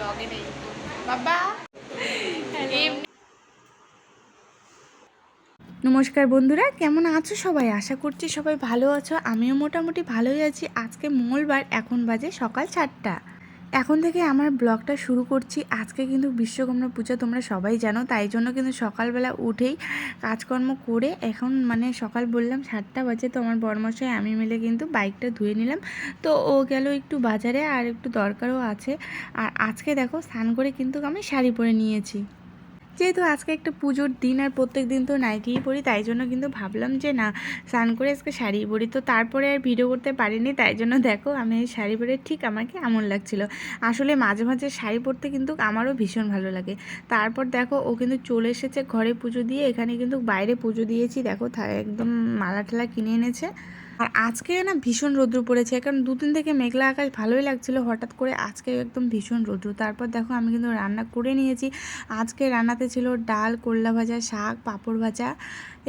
ব্লগে নেই বাবা নমস্কার বন্ধুরা কেমন আছো সবাই? আশা করছি সবাই ভালো আছো। আমিও মোটামুটি ভালোই আছি। আজকে মঙ্গলবার এখন বাজে সকাল চারটা। এখন থেকে আমার ব্লগটা শুরু করছি। আজকে কিন্তু বিশ্বকর্মা পূজা, তোমরা সবাই জানো। তাই জন্য কিন্তু সকালবেলা উঠেই কাজকর্ম করে এখন মানে সকাল বললাম সাতটা বাজে তো আমার বরমশাই, আমি মিলে কিন্তু বাইকটা ধুয়ে নিলাম। তো ও গেল একটু বাজারে আর একটু দরকারও আছে। আর আজকে দেখো স্নান করে কিন্তু আমি শাড়ি পরে নিয়েছি। যেহেতু আজকে একটা পুজোর দিন আর প্রত্যেক দিন তো নাইটিই পরি, তাই জন্য কিন্তু ভাবলাম যে না, স্নান করে আজকে শাড়ি পরি। তো তারপরে আর ভিডিও করতে পারিনি, তাই জন্য দেখো আমি এই শাড়ি পরে ঠিক আমাকে এমন লাগছিল। আসলে মাঝে মাঝে শাড়ি পরতে কিন্তু আমারও ভীষণ ভালো লাগে। তারপর দেখো ও কিন্তু চলে এসেছে ঘরে পুজো দিয়ে, এখানে কিন্তু বাইরে পুজো দিয়েছি। দেখো একদম মালা ঠালা কিনে এনেছে। আর আজকে না ভীষণ রৌদ্র পড়েছে, কারণ দুদিন থেকে মেঘলা আকাশ ভালোই লাগছিল, হঠাৎ করে আজকে একদম ভীষণ রৌদ্র। তারপর দেখো আমি কিন্তু রান্না করে নিয়েছি, আজকে রান্নাতে ছিল ডাল, করলা ভাজা, শাক, পাঁপড় ভাজা,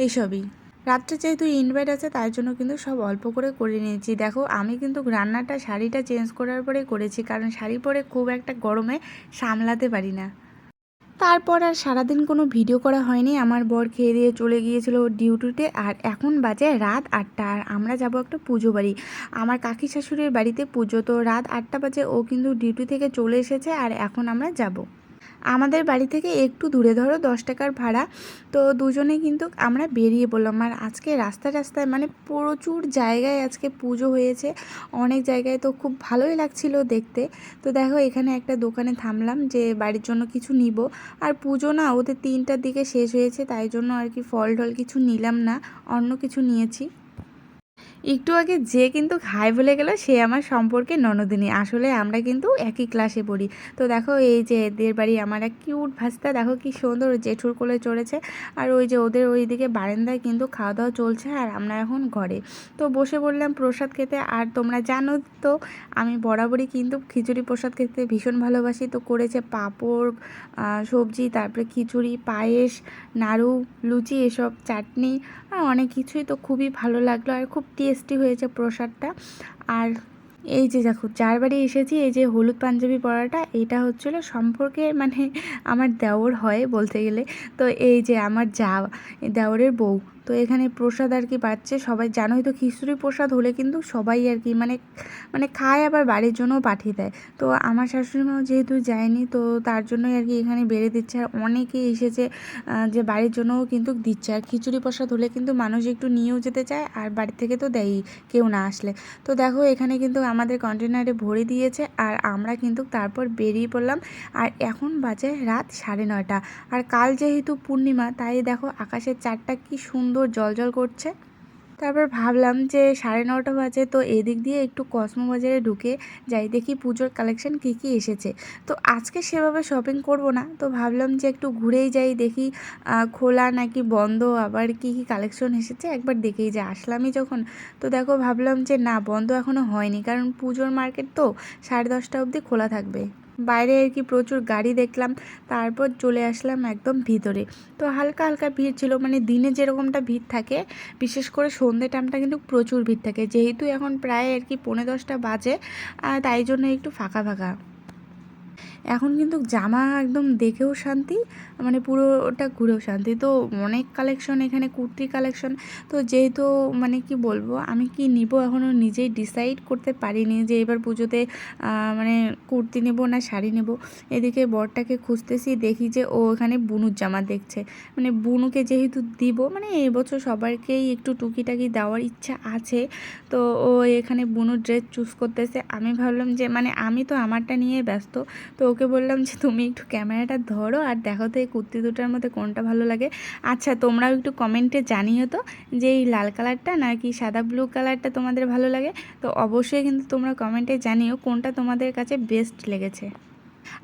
এইসবই। রাত্রে যেহেতু ইনভাইট আছে, তাই জন্য কিন্তু সব অল্প করে করে নিয়েছি। দেখো আমি কিন্তু রান্নাটা শাড়িটা চেঞ্জ করার পরে করেছি, কারণ শাড়ি পরে খুব একটা গরমে সামলাতে পারি না। তারপর আর সারাদিন কোনো ভিডিও করা হয়নি। আমার বর খেয়ে দিয়ে চলে গিয়েছিল ডিউটিতে আর এখন বাজে রাত আটটা আর আমরা যাব একটা পুজো বাড়ি। আমার কাকি শাশুড়ির বাড়িতে পুজো। তো রাত আটটা বাজে ও কিন্তু ডিউটি থেকে চলে এসেছে আর এখন আমরা যাব। আমাদের বাড়ি থেকে একটু দূরে, ধরো দশ টাকার ভাড়া। তো দুজনে কিন্তু আমরা বেরিয়ে পড়লাম। আর আজকে রাস্তায় রাস্তায় মানে প্রচুর জায়গায় আজকে পুজো হয়েছে। অনেক জায়গায় তো খুব ভালোই লাগছিল দেখতে। তো দেখো, এখানে একটা দোকানে থামলাম যে বাড়ির জন্য কিছু নিব। আর পুজো না ওদের তিনটার দিকে শেষ হয়েছে, তাই জন্য আর কি ফল টল কিছু নিলাম না, অন্য কিছু নিয়েছি। একটু আগে যে কিন্তু হাই বলে গেল, সে আমার সম্পর্কে ননদিনী। আসলে আমরা কিন্তু একই ক্লাসে পড়ি। তো দেখো এই যে এদের বাড়ি আমার এক কিউট ভাস্তা, দেখো কি সুন্দর জেঠুর কোলে চড়েছে। আর ওই যে ওদের ওইদিকে বারান্দায় কিন্তু খাওয়া দাওয়া চলছে আর আমরা এখন ঘরে। তো বসে বললাম প্রসাদ খেতে। আর তোমরা জানো তো, আমি বরাবরই কিন্তু খিচুড়ি প্রসাদ খেতে ভীষণ ভালোবাসি। তো করেছে পাঁপড় সবজি, তারপরে খিচুড়ি, পায়েস, নাড়ু, লুচি, এসব, চাটনি। আর অনেক কিছুই তো খুবই ভালো লাগল। আর খুব টেস্টি হয়েছে প্রসাদটা। আর এই যে দেখো, চারবারই এসেছি, এই যে হলুদ পাঞ্জাবি পরাটা, এটা হচ্ছিল সম্পর্কে মানে আমার দেওর হয় বলতে গেলে। তো এই যে আমার যা দেওরের বউ তো এখানে প্রসাদ আর কি পাচ্ছে সবাই জানোই তো খিচুড়ি প্রসাদ হলে কিন্তু সবাই আর কি মানে মানে খায় আবার বাড়ির জন্যও পাঠিয়ে দেয়। তো আমার শাশুড়ি মাও যেহেতু যায়নি, তো তার জন্যই আর কি এখানে বেড়ে দিচ্ছে। আর অনেকেই এসেছে যে বাড়ির জন্যও কিন্তু দিচ্ছে। আর খিচুড়ি প্রসাদ হলে কিন্তু মানুষ একটু নিয়েও যেতে চায়, আর বাড়ি থেকে তো দেয়ই, কেউ না আসলে। তো দেখো এখানে কিন্তু আমাদের কন্টেনারে ভরে দিয়েছে, আর আমরা কিন্তু তারপর বেরিয়ে পড়লাম। আর এখন বাজে রাত সাড়ে নয়টা। আর কাল যেহেতু পূর্ণিমা, তাই দেখো আকাশের চারটা কি সুন্দর জলজল করছে। তারপর ভাবলাম যে সাড়ে নটা বাজে, তো এদিক দিয়ে একটু কসমো বাজারে ঢুকে যাই, দেখি পুজোর কালেকশন কী কী এসেছে। তো আজকে সেভাবে শপিং করব না, তো ভাবলাম যে একটু ঘুরেই যাই, দেখি খোলা নাকি বন্ধ, আবার কী কী কালেকশন এসেছে, একবার দেখেই যে আসলামই যখন, তো দেখো ভাবলাম যে না, বন্ধ এখনও হয়নি, কারণ পুজোর মার্কেট তো সাড়ে দশটা অবধি খোলা থাকবে। বাইরে আর কি প্রচুর গাড়ি দেখলাম, তারপর চলে আসলাম একদম ভিতরে। তো হালকা হালকা ভিড় ছিল মানে দিনে যেরকমটা ভিড় থাকে, বিশেষ করে সন্ধ্যে টাইমটা কিন্তু প্রচুর ভিড় থাকে। যেহেতু এখন প্রায় আর কি পৌনে দশটা বাজে তাই জন্য একটু ফাঁকা ফাঁকা। এখন কিন্তু জামা একদম দেখেও শান্তি মানে পুরোটা ঘুরেও শান্তি। তো অনেক কালেকশন এখানে কুর্তি কালেকশন তো যেহেতু মানে কি বলব, আমি কি নিব এখনও নিজেই ডিসাইড করতে পারিনি যে এবার পুজোতে মানে কুর্তি নেব না শাড়ি নেব। এদিকে বরটাকে খুঁজতেছি, দেখি যে ও এখানে বুনুর জামা দেখছে। মানে বুনুকে যেহেতু দিব মানে এবছর সবাইকেই একটু টুকিটাকি দেওয়ার ইচ্ছা আছে। তো ও এখানে বুনুর ড্রেস চুজ করতেছে। আমি ভাবলাম যে মানে আমি তো আমারটা নিয়ে ব্যস্ত। তো ওকে বললাম যে, তুমি একটু ক্যামেরাটা ধরো আর দেখো তো এই কুর্তি দুটার মধ্যে কোনটা ভালো লাগে। আচ্ছা তোমরাও একটু কমেন্টে জানিও তো যে, এই লাল কালারটা নাকি সাদা ব্লু কালারটা তোমাদের ভালো লাগে। তো অবশ্যই কিন্তু তোমরা কমেন্টে জানিও কোনটা তোমাদের কাছে বেস্ট লেগেছে।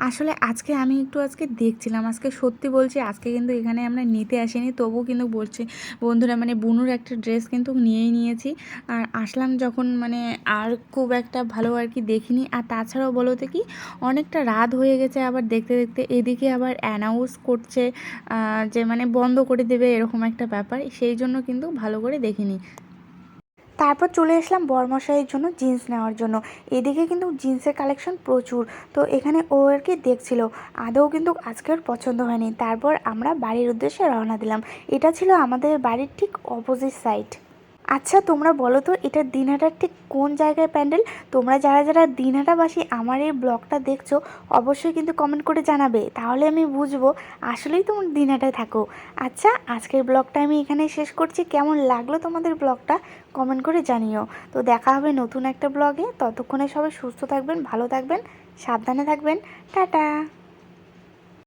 আসলে আজকে আমি একটু আজকে দেখছিলাম, আজকে সত্যি বলছি আজকে কিন্তু এখানে আমরা নিতে আসিনি, তবুও কিন্তু বলছি, বন্ধুরা মানে বুনুর একটা ড্রেস কিন্তু নিয়েই নিয়েছি। আর আসলাম যখন মানে আর খুব একটা ভালো আর কি দেখিনি, আর তাছাড়াও বলো কি, অনেকটা রাত হয়ে গেছে আবার দেখতে দেখতে এদিকে আবার অ্যানাউন্স করছে যে মানে বন্ধ করে দেবে এরকম একটা ব্যাপার, সেই জন্য কিন্তু ভালো করে দেখিনি। তারপর চলে আসলাম বরমশাইয়ের জন্য জিন্স নেওয়ার জন্য। এদিকে কিন্তু জিন্সের কালেকশন প্রচুর। তো এখানে ও আর কি দেখছিল। আদৌ কিন্তু আজকে ওর পছন্দ হয়নি। তারপর আমরা বাড়ির উদ্দেশ্যে রওনা দিলাম। এটা ছিল আমাদের বাড়ির ঠিক অপোজিট সাইড আচ্ছা তোমরা বলো তো, এটা দিনহাটার ঠিক কোন জায়গায় প্যান্ডেল? তোমরা যারা যারা দিনহাটাবাসী আমার এই ব্লগটা দেখছ, অবশ্যই কিন্তু কমেন্ট করে জানাবে। তাহলে আমি বুঝব, আসলেই তোমরা দিনহাটায় থাকো। আচ্ছা আজকের ব্লগটা আমি এখানে শেষ করছি। কেমন লাগল তোমাদের ব্লগটা? কমেন্ট করে জানিও। তো দেখা হবে নতুন একটা ব্লগে। ততক্ষণে সবাই সুস্থ থাকবেন, ভালো থাকবেন, সাবধানে থাকবেন। টাটা!